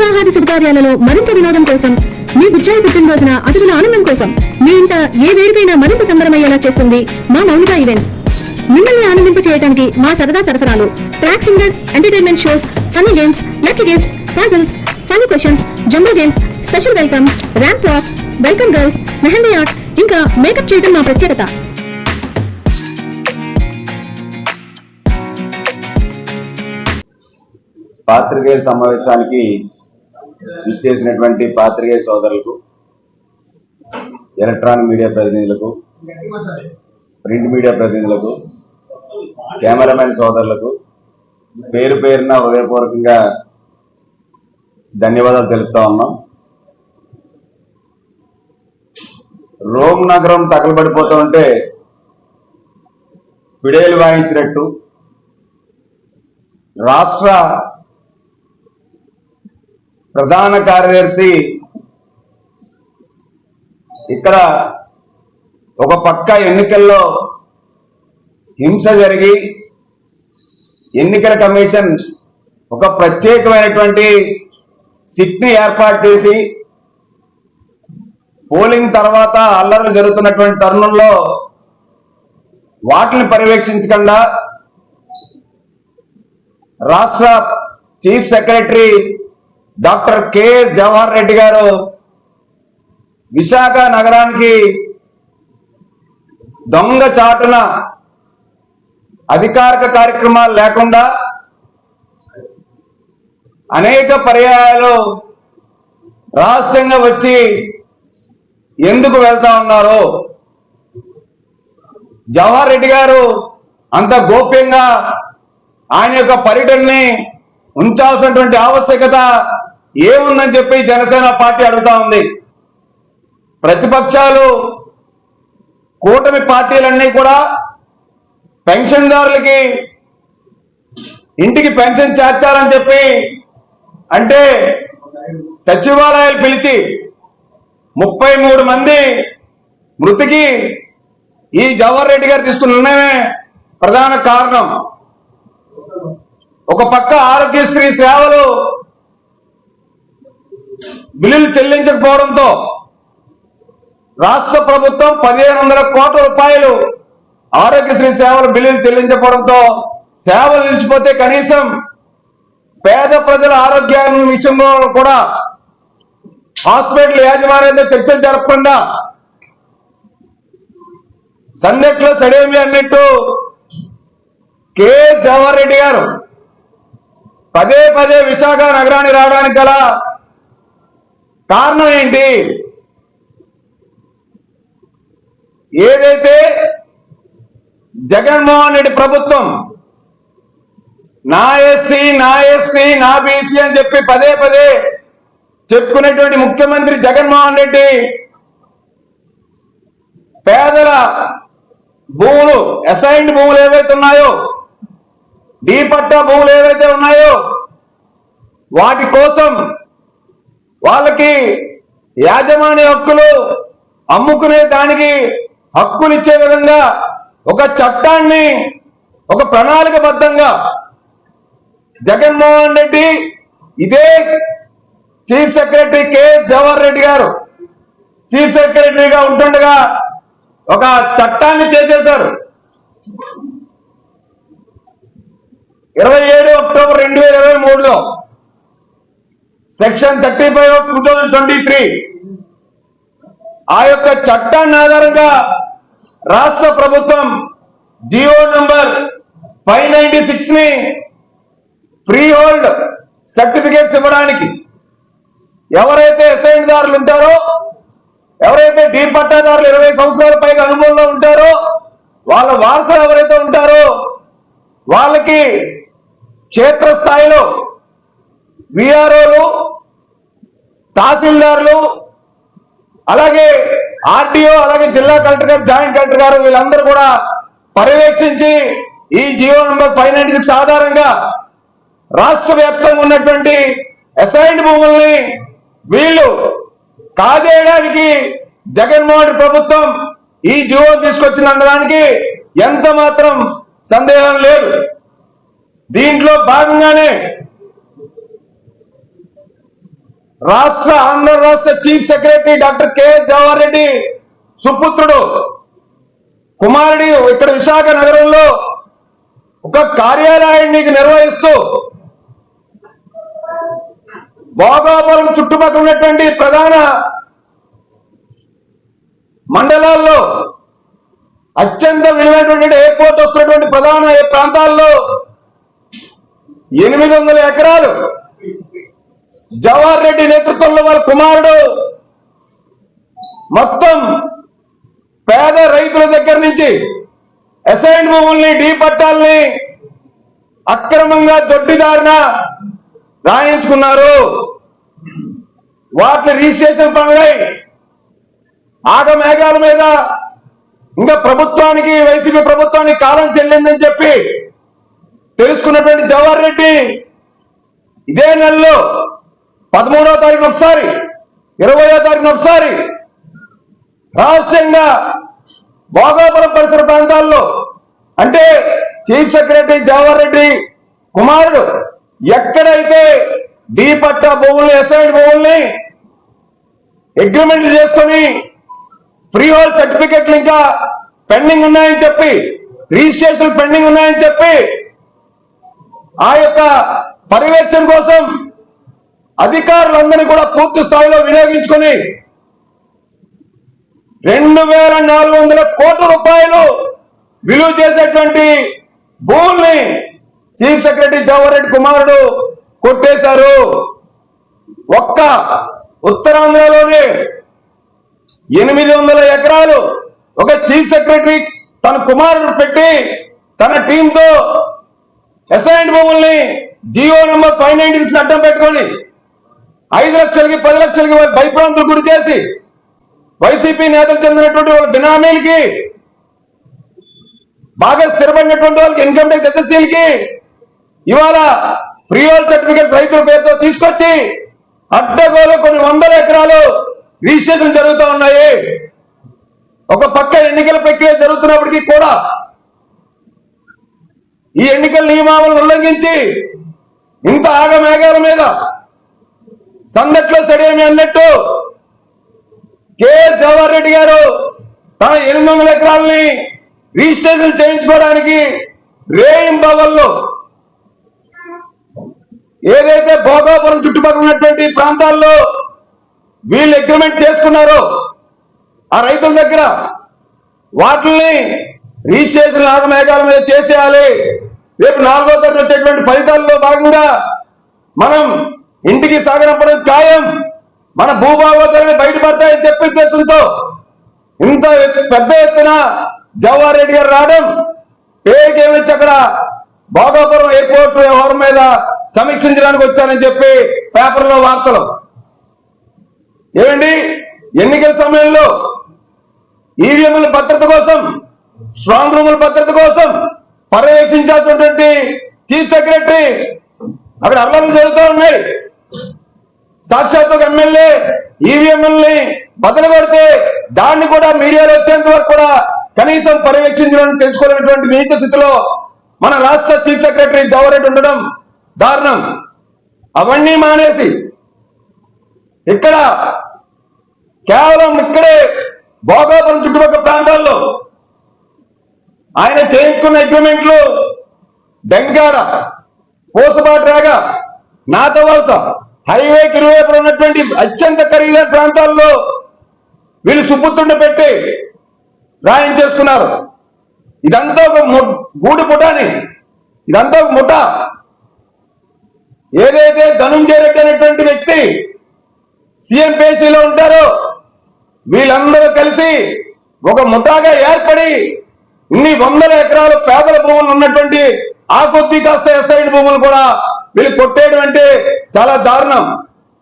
వివాహాది శుభకార్యాలలో మరింత వినోదం కోసం మీ బుజ్జాయి పుట్టినరోజున అతిథుల ఆనందం కోసం మీ ఇంట ఏ వేడుకైనా మరింత సంబరమయ్యేలా చేస్తుంది మా మౌనిక ఈవెంట్స్. మిమ్మల్ని ఆనందింప చేయడానికి మా సరదా సరఫరాలు track singers entertainment shows funny games lucky gifts puzzles funny questions jumbo games special welcome ramp walk welcome girls mehndi art ఇంకా మేకప్ చేయడం మా ప్రత్యేకత. పాత్రికేయుల సమావేశానికి ఇచ్చేసినటువంటి పాత్రికేయ సోదరులకు ఎలక్ట్రానిక్ మీడియా ప్రతినిధులకు ప్రింట్ మీడియా ప్రతినిధులకు కెమెరామెన్ సోదరులకు పేరు పేరున హృదయపూర్వకంగా ధన్యవాదాలు తెలుపుతా ఉన్నాం. రోమ్ నగరం తగలబడిపోతూ ఉంటే ఫిడేలు వాయించినట్టు రాష్ట్ర ప్రధాన కార్యదర్శి ఇక్కడ ఒక పక్క ఎన్నికల్లో హింస జరిగి ఎన్నికల కమిషన్ ఒక ప్రత్యేకమైనటువంటి సిట్ని ఏర్పాటు చేసి పోలింగ్ తర్వాత అల్లర్లు జరుగుతున్నటువంటి తరుణంలో వాటిని పర్యవేక్షించకుండా రాష్ట్ర chief secretary doctor K Jawahar Reddy గారు విశాఖ నగరానికి దొంగ చాటున అధికారిక కార్యక్రమాలు లేకుండా అనేక పర్యాయాలు రహస్యంగా వచ్చి ఎందుకు వెళ్తా ఉన్నారు? జవహర్ రెడ్డి గారు అంత గోప్యంగా ఆయన యొక్క పర్యటనని ఉంచాల్సినటువంటి ఆవశ్యకత ఏముందని చెప్పి జనసేన పార్టీ అడుగుతా ఉంది. ప్రతిపక్షాలు కూటమి పార్టీలన్నీ కూడా పెన్షన్దారులకి ఇంటికి పెన్షన్ చేర్చాలని చెప్పి అంటే సచివాలయాలు పిలిచి ముప్పై మూడు మంది మృతికి ఈ జవహర్ రెడ్డి గారు తీసుకున్న నిర్ణయమే ప్రధాన కారణం. ఒక పక్క ఆరోగ్యశ్రీ సేవలు బిల్లులు చెల్లించకపోవడంతో రాష్ట్ర ప్రభుత్వం పదిహేను వందల కోట్ల రూపాయలు ఆరోగ్యశ్రీ సేవలు బిల్లులు చెల్లించకపోవడంతో సేవలు నిలిచిపోతే కనీసం పేద ప్రజల ఆరోగ్యాన్ని విషయంలో కూడా హాస్పిటల్ యాజమాన్యంతో చర్చలు జరపకుండా సందట్లో సడేమి అన్నట్టు కె జవహర్ రెడ్డి గారు పదే పదే విశాఖ నగరానికి రావడానికి గల కారణం ఏంటి? ఏదైతే జగన్మోహన్ రెడ్డి ప్రభుత్వం నా ఎస్సీ నా ఎస్టీ నా బీసీ అని చెప్పి పదే పదే చెప్పుకునేటువంటి ముఖ్యమంత్రి జగన్మోహన్ రెడ్డి పేదల భూములు అసైన్డ్ భూములు ఏవైతే ఉన్నాయో డి పట్టా భూములు ఏవైతే ఉన్నాయో వాటి కోసం వాళ్ళకి యాజమాన్య హక్కులు అమ్ముకునే దానికి హక్కులు ఇచ్చే విధంగా ఒక చట్టాన్ని ఒక ప్రణాళికబద్ధంగా జగన్మోహన్ రెడ్డి ఇదే chief secretary K Jawahar Reddy గారు చీఫ్ సెక్రటరీగా ఉంటుండగా ఒక చట్టాన్ని చేసేశారు. ఇరవై ఏడు అక్టోబర్ రెండు వేల ఇరవై మూడులో section thirty five two thousand twenty three ఆ యొక్క చట్టాన్ని ఆధారంగా రాష్ట్ర ప్రభుత్వం G O number five ninety సిక్స్ని free hold certificates ఇవ్వడానికి ఎవరైతే ఎస్ఐదారులు దారులు ఉంటారో ఎవరైతే డీ పట్టాదారులు ఇరవై సంవత్సరాల పైగా అనుభవంలో ఉంటారో వాళ్ళ వారసులు ఎవరైతే ఉంటారో వాళ్ళకి క్షేత్రస్థాయిలో విఆర్ఓలు తహసీల్దార్లు అలాగే ఆర్టీఓ అలాగే జిల్లా కలెక్టర్ గారు జాయింట్ కలెక్టర్ గారు వీళ్ళందరూ కూడా పర్యవేక్షించి ఈ G O number five ninety six ఆధారంగా రాష్ట్ర వ్యాప్తంగా ఉన్నటువంటి అసైన్డ్ భూముల్ని వీళ్ళు కాజేయడానికి జగన్మోహన్ ప్రభుత్వం ఈ జియో తీసుకొచ్చిందనడానికి ఎంత మాత్రం సందేహం లేదు. దీంట్లో భాగంగానే రాష్ట్ర ఆంధ్ర రాష్ట్ర chief secretary doctor K Jawahar Reddy సుపుత్రుడు కుమారుడి ఇక్కడ విశాఖ నగరంలో ఒక కార్యాలయాన్ని నిర్వహిస్తూ భోగాపురం చుట్టుపక్కల ఉన్నటువంటి ప్రధాన మండలాల్లో అత్యంత విలువైనటువంటి ఎయిర్పోర్ట్ వస్తున్నటువంటి ప్రధాన ప్రాంతాల్లో ఎనిమిది వందల ఎకరాలు జవహర్ రెడ్డి నేతృత్వంలో వాళ్ళ కుమారుడు. మొత్తం పేద రైతుల దగ్గర నుంచి అసైన్ భూముల్ని డీ పట్టాల్ని అక్రమంగా దొడ్డిదారిన రాయించుకున్నారు. వాటి రిజిస్ట్రేషన్ పనులై ఆగమేఘాల మీద ఇంకా ప్రభుత్వానికి వైసీపీ ప్రభుత్వానికి కాలం చెల్లిందని చెప్పి తెలుసుకున్నటువంటి జవహర్ రెడ్డి ఇదే నెలలో పదమూడో తారీఖున ఒకసారి ఇరవయో తారీఖున ఒకసారి రహస్యంగా భోగాపురం పరిసర ప్రాంతాల్లో అంటే చీఫ్ సెక్రటరీ జవహర్ రెడ్డి కుమారుడు ఎక్కడైతే డీ పట్టా భూముల్ని ఎస్ఐడ్ భూముల్ని అగ్రిమెంట్లు చేసుకొని ఫ్రీ హోల్డ్ సర్టిఫికెట్లు ఇంకా పెండింగ్ ఉన్నాయని చెప్పి రిజిస్ట్రేషన్ పెండింగ్ ఉన్నాయని చెప్పి ఆ యొక్క పర్యవేక్షణ కోసం అధికారులందరినీ కూడా పూర్తి స్థాయిలో వినియోగించుకొని రెండు వేల నాలుగు వందల కోట్ల రూపాయలు విలువ చేసేటువంటి భూముల్ని చీఫ్ సెక్రటరీ జవహర్రెడ్డి కుమారుడు కొట్టేశారు. ఒక్క ఉత్తరాంధ్రలోనే ఎనిమిది వందల ఎకరాలు ఒక చీఫ్ సెక్రటరీ తన కుమారుడు పెట్టి తన టీంతో అసైన్డ్ భూముల్ని G O number five ninety six అడ్డం పెట్టుకొని ఐదు లక్షలకి పది లక్షలకి భయప్రాంతులు గురి చేసి వైసీపీ నేతలు చెందినటువంటి వాళ్ళ బినామీలకి బాగా స్థిరపడినటువంటి వాళ్ళకి ఇన్కమ్ ట్యాక్స్ ఎస్ఎస్సీలకి ఇవాళ ఫ్రీ హోల్ సర్టిఫికేట్స్ రైతుల పేరుతో తీసుకొచ్చి అడ్డగోలు కొన్ని వందల ఎకరాలు రిజిస్ట్రేషన్ జరుగుతూ ఉన్నాయి. ఒక పక్క ఎన్నికల ప్రక్రియ జరుగుతున్నప్పటికీ కూడా ఈ ఎన్నికల నియమావళిని ఉల్లంఘించి ఇంత ఆగమేఘాల మీద సందట్లో స్టేడియం అన్నట్టు కె జవహర్ రెడ్డి గారు తన ఎనిమిది వందల ఎకరాలని రిజిస్ట్రేషన్ చేయించుకోవడానికి రేయింబగల్లో ఏదైతే భోగాపురం చుట్టుపక్కల ఉన్నటువంటి ప్రాంతాల్లో వీళ్ళు అగ్రిమెంట్ చేసుకున్నారో ఆ రైతుల దగ్గర వాటిల్ని రిజిస్ట్రేషన్ నాగమేఘాల మీద చేసేయాలి. రేపు నాలుగో తరగతి వచ్చేటువంటి ఫలితాల్లో భాగంగా మనం ఇంటికి సాగనంపడం ఖాయం మన భూభాగోతాలని బయటపడతాయని చెప్పే ఉద్దేశంతో ఇంత ఎత్తు- పెద్ద ఎత్తున జవహర్ రెడ్డి గారు రావడం. పేరుకి ఏమిచ్చి అక్కడ భోగాపురం ఎయిర్పోర్ట్ వ్యవహారం మీద సమీక్షించడానికి వచ్చానని చెప్పి పేపర్లో వార్తలు. ఏమండి? ఎన్నికల సమయంలో ఈవీఎంల భద్రత కోసం స్ట్రాంగ్ రూముల భద్రత కోసం పర్యవేక్షించాల్సినటువంటి చీఫ్ సెక్రటరీ అక్కడ అల్లర్లు జరుగుతూ ఉన్నాయి. సాక్షాత్ ఒక ఎమ్మెల్యే ఈవీఎంఎల్ని బదులు కొడితే దాన్ని కూడా మీడియాలో వచ్చేంత వరకు కూడా కనీసం పర్యవేక్షించడం తెలుసుకోలేనటువంటి నీత స్థితిలో మన రాష్ట్ర చీఫ్ సెక్రటరీ జవహర్ ఉండడం దారుణం. అవన్నీ మానేసి ఇక్కడ కేవలం ఇక్కడే భోగాపురం చుట్టుపక్కల ప్రాంతాల్లో ఆయన చేయించుకున్న అగ్రిమెంట్లు రాగా నాతో వలస హైవేకి ఇరువైపున ఉన్నటువంటి అత్యంత ఖరీదైన ప్రాంతాల్లో వీళ్ళు సుపుత్రుండ పెట్టి రాయించేసుకున్నారు ఇదంతా ఒక గూడు పుటాని ఇదంతా ఒక ముఠ. ఏదైతే ధనుంజయ రెడ్డి అనేటువంటి వ్యక్తి సీఎం పేసీలో ఉంటారో వీళ్ళందరూ కలిసి ఒక ముఠాగా ఏర్పడి ఇన్ని వందల ఎకరాలు పేదల భూములు ఉన్నటువంటి ఆ కాస్త ఎస్ఐడి భూములు కూడా వీళ్ళు కొట్టేయడం అంటే చాలా దారుణం.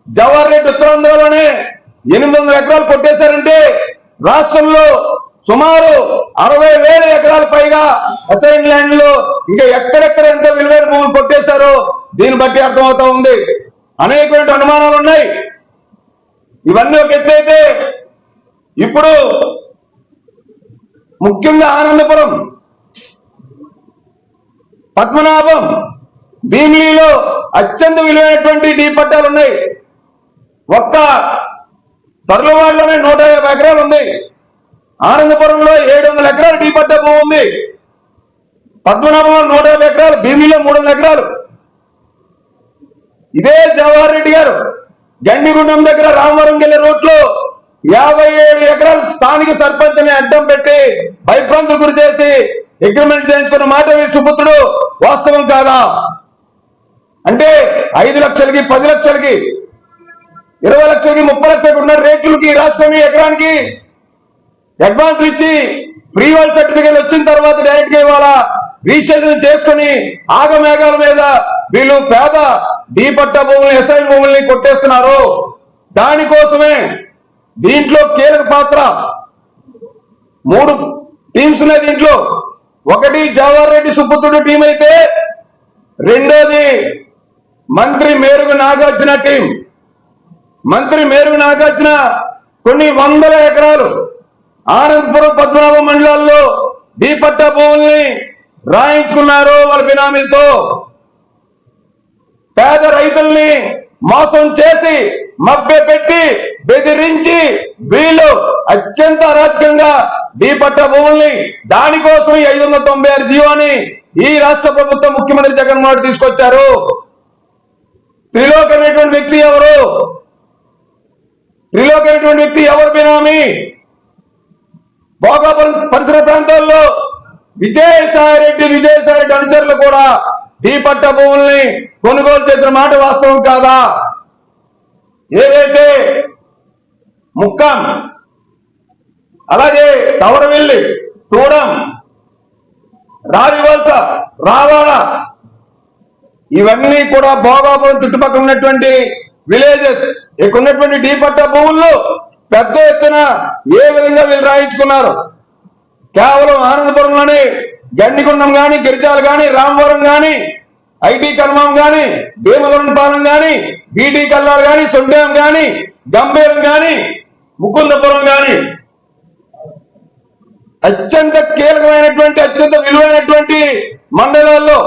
జవహర్ రెడ్డి ఉత్తరాంధ్రలోనే ఎనిమిది వందల ఎకరాలు కొట్టేశారంటే రాష్ట్రంలో సుమారు అరవై వేల ఎకరాల పైగా అసైన్ ల్యాండ్లో ఇంకా ఎక్కడెక్కడ ఎంత విలువైన భూములు కొట్టేశారో దీన్ని బట్టి అర్థమవుతా ఉంది. అనేకమైన అనుమానాలు ఉన్నాయి. ఇవన్నీ ఒక ఎత్తైతే ఇప్పుడు ముఖ్యంగా ఆనందపురం పద్మనాభం భీమిలీలో అత్యంత విలువైనటువంటి డీ పట్టాలు ఉన్నాయి. ఒక్క తర్లువాడలోనే నూట యాభై ఎకరాలు ఉంది. ఆనందపురంలో ఏడు వందల ఎకరాలు డీ పట్ట భూమి ఉంది. పద్మనాభంలో నూట యాభై ఎకరాలు భీమిలో మూడు వందల ఎకరాలు. ఇదే జవహర్ రెడ్డి గారు గండిగుండం దగ్గర రామవరం వెళ్ళే రోడ్లో యాభై ఏడు ఎకరాలు స్థానిక సర్పంచ్ని అడ్డం పెట్టి భయభ్రాంతులు గురి చేసి అగ్రిమెంట్ చేయించుకున్న మాట సుపుత్రుడు వాస్తవం కాదా? అంటే ఐదు లక్షలకి పది లక్షలకి ఇరవై లక్షలకి ముప్పై లక్షలకి ఉన్న రేట్లకి రాష్ట్రం ఎకరానికి అడ్వాన్స్ ఇచ్చి ఫ్రీ వాల్ సర్టిఫికేట్ వచ్చిన తర్వాత డైరెక్ట్గా ఇవాళ రీసెషన్ చేసుకుని ఆగమేఘాల మీద వీళ్ళు పేద దీపట్ట భూములు ఎస్ఐ భూముల్ని కొట్టేస్తున్నారు. దానికోసమే దీంట్లో కీలక పాత్ర మూడు టీమ్స్ ఉన్నాయి దీంట్లో. ఒకటి జవహర్ రెడ్డి సుపుత్రుడు టీం అయితే రెండోది మంత్రి మేరుగు నాగార్జున టీం. మంత్రి మేరుగు నాగార్జున కొన్ని వందల ఎకరాలు ఆనందపురం పద్మనాభ మండలాల్లో దీపట్ట భూముల్ని రాయించుకున్నారు వాళ్ళ బినామీలతో పేద రైతుల్ని మోసం చేసి మభ్య పెట్టి బెదిరించి వీళ్ళు అత్యంత అరాచకంగా దీపట్ట భూముల్ని దానికోసం ఈ ఐదు వందల తొంభై ఆరు జీవాన్ని ఈ రాష్ట్ర ప్రభుత్వం ముఖ్యమంత్రి జగన్మోహన్ తీసుకొచ్చారు. భోగాపురం పరిసర ప్రాంతాల్లో విజయసాయి రెడ్డి విజయసాయి రెడ్డి అనుచరులు కూడా ఈ పట్ట భూముల్ని కొనుగోలు చేసిన మాట వాస్తవం కాదా? ఏదైతే ముక్కం అలాగే సవరవిల్లి తూడం రాజవలస రావాడ ఇవన్నీ కూడా భోగాపురం చుట్టుపక్కల ఉన్నటువంటి విలేజెస్ ఇక్కడ ఉన్నటువంటి డీ పట్ట భూముల్లో పెద్ద ఎత్తున ఏ విధంగా వీళ్ళు రాయించుకున్నారు? కేవలం ఆనందపురంలోని గండిగుండం గాని గిరిజాలు గాని రామవరం గాని ఐటీ కర్మం గాని భీమవరంపాలెం గాని బీటీ కల్లాలు గాని సొండేం గాని గంభీరం గాని ముకుందపురం గాని. అత్యంత కీలకమైనటువంటి అత్యంత విలువైనటువంటి మండలాల్లో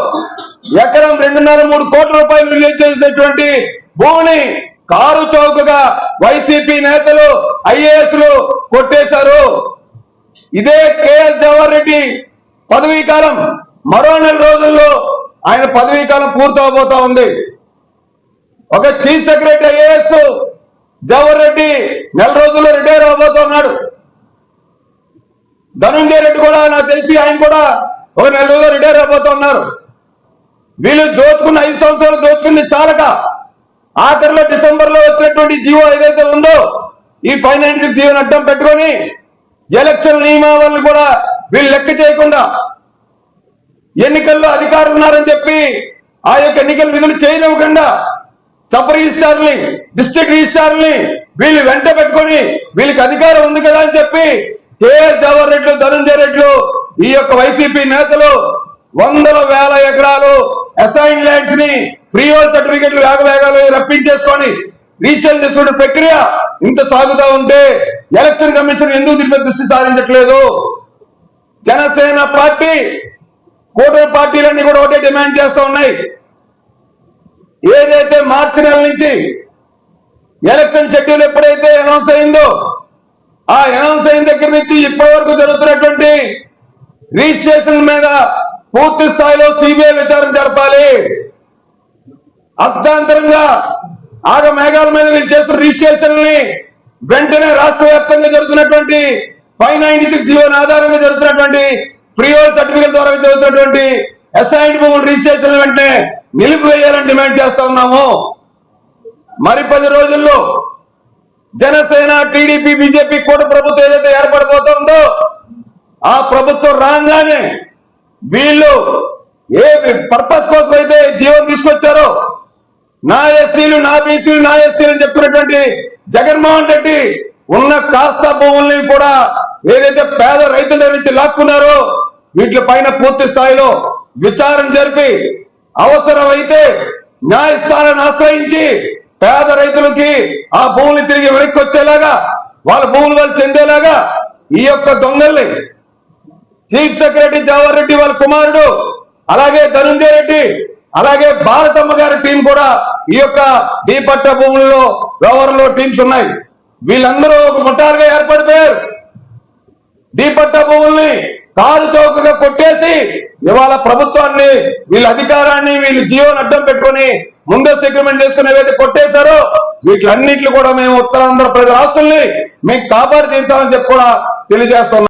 ఎకరం రెండున్నర మూడు కోట్ల రూపాయలు విలువ చేసేటువంటి భూమిని కారు చౌకగా వైసీపీ నేతలు ఐఏఎస్లు కొట్టేశారు. ఇదే కేఎస్ జవహర్ రెడ్డి పదవీ కాలం. మరో నెల రోజుల్లో ఆయన పదవీ కాలం పూర్తవబోతా ఉంది. ఒక chief secretary IAS Jawahar Reddy నెల రోజుల్లో రిటైర్ అవబోతున్నాడు ధనుంజయ రెడ్డి కూడా నాకు తెలిసి ఆయన కూడా ఒక నెల రోజుల్లో రిటైర్ అవబోతున్నారు వీళ్ళు దోచుకున్న ఐదు సంవత్సరాలు దోచుకుంది చాలక. ఆఖరిలో డిసెంబర్లో వచ్చినటువంటి జీవో ఏదైతే ఉందో ఈ ఫైనాన్షియల్ జీవోని అడ్డం పెట్టుకొని ఎలక్షన్ నియమావళిని కూడా వీళ్ళు లెక్క చేయకుండా ఎన్నికల్లో అధికారులు ఉన్నారని చెప్పి ఆ యొక్క ఎన్నికల విధులు చేయనివ్వకుండా సబ్ రిజిస్టార్ని డిస్ట్రిక్ట్ రిజిస్టార్ని వీళ్ళు వెంట పెట్టుకొని వీళ్ళకి అధికారం ఉంది కదా అని చెప్పి కేఎస్ జవహర్ రెడ్లు ధనంజయ రెడ్లు ఈ యొక్క వైసీపీ నేతలు వందల వేల ఎకరాలు అసైన్ ల్యాండ్స్ని ఫ్రీ హోల్ సర్టిఫికెట్లు వేగవేగాలు రప్పించేసుకొని రీసేల్ చేసుకునే ప్రక్రియ ఇంత సాగుతా ఉంటే ఎలక్షన్ కమిషన్ ఎందుకు దీనిపై దృష్టి సారించట్లేదు? జనసేన పార్టీ కూటమి పార్టీలన్నీ కూడా ఒకటే డిమాండ్ చేస్తా ఉన్నాయి. ఏదైతే మార్చి నెల నుంచి ఎలక్షన్ షెడ్యూల్ ఎప్పుడైతే అనౌన్స్ అయిందో ఆ అనౌన్స్ అయిన దగ్గర నుంచి ఇప్పటి వరకు జరుగుతున్నటువంటి రిజిస్ట్రేషన్ మీద పూర్తి స్థాయిలో సిబిఐ విచారణ జరపాలి. అర్థాంతరంగా ఆగ మేఘాల మీద వీళ్ళు చేస్తున్న రిజిస్ట్రేషన్ని వెంటనే రాష్ట్ర వ్యాప్తంగా జరుగుతున్నటువంటి ఫైవ్ నైన్టీ సిక్స్ జీవోని ఆధారంగా జరుగుతున్నటువంటి ప్రియోల్ సర్టిఫికేట్ ద్వారా జరుగుతున్నటువంటి అసైన్డ్ భూములు రిజిస్ట్రేషన్ వెంటనే నిలిపివేయాలని డిమాండ్ చేస్తా ఉన్నాము. మరి పది రోజుల్లో జనసేన టీడీపీ బీజేపీ కూడా ప్రభుత్వం ఏదైతే ఏర్పడిపోతుందో ఆ ప్రభుత్వం రాగానే వీళ్ళు ఏ పర్పస్ కోసం అయితే జీవనం తీసుకొచ్చారో నా ఎస్సీలు నా బీసీలు నా ఎస్సీలు అని చెప్తున్నటువంటి జగన్మోహన్ రెడ్డి ఉన్న కాస్త భూముల్ని కూడా ఏదైతే పేద రైతుల దగ్గర నుంచి లాక్కున్నారో వీటి పైన పూర్తి స్థాయిలో విచారణ జరిపి అవసరమైతే న్యాయస్థానాన్ని ఆశ్రయించి పేద రైతులకి ఆ భూములు తిరిగి వెనక్కి వచ్చేలాగా వాళ్ళ భూములు వాళ్ళు చెందేలాగా ఈ యొక్క దొంగల్ని చీఫ్ సెక్రటరీ జవహర్ రెడ్డి వాళ్ళ కుమారుడు అలాగే ధనుంజయ రెడ్డి అలాగే భారతమ్మ గారి టీం కూడా ఈ యొక్క దీపట్ట భూముల్లో వ్యవహారంలో టీమ్స్ ఉన్నాయి. వీళ్ళందరూ ఒక ముఠాలుగా ఏర్పడిపోయారు. దీపట్ట భూముల్ని కాలు చౌకగా కొట్టేసి ఇవాళ ప్రభుత్వాన్ని వీళ్ళ అధికారాన్ని వీళ్ళు జియోని అడ్డం పెట్టుకొని ముందస్తు అగ్రిమెంట్ చేసుకుని ఏవైతే కొట్టేశారో వీటిలన్నింటిని కూడా మేము ఉత్తరాంధ్ర ప్రజల ఆస్తుల్ని మేము కాపాడు తీస్తామని చెప్పి కూడా తెలియజేస్తున్నాం.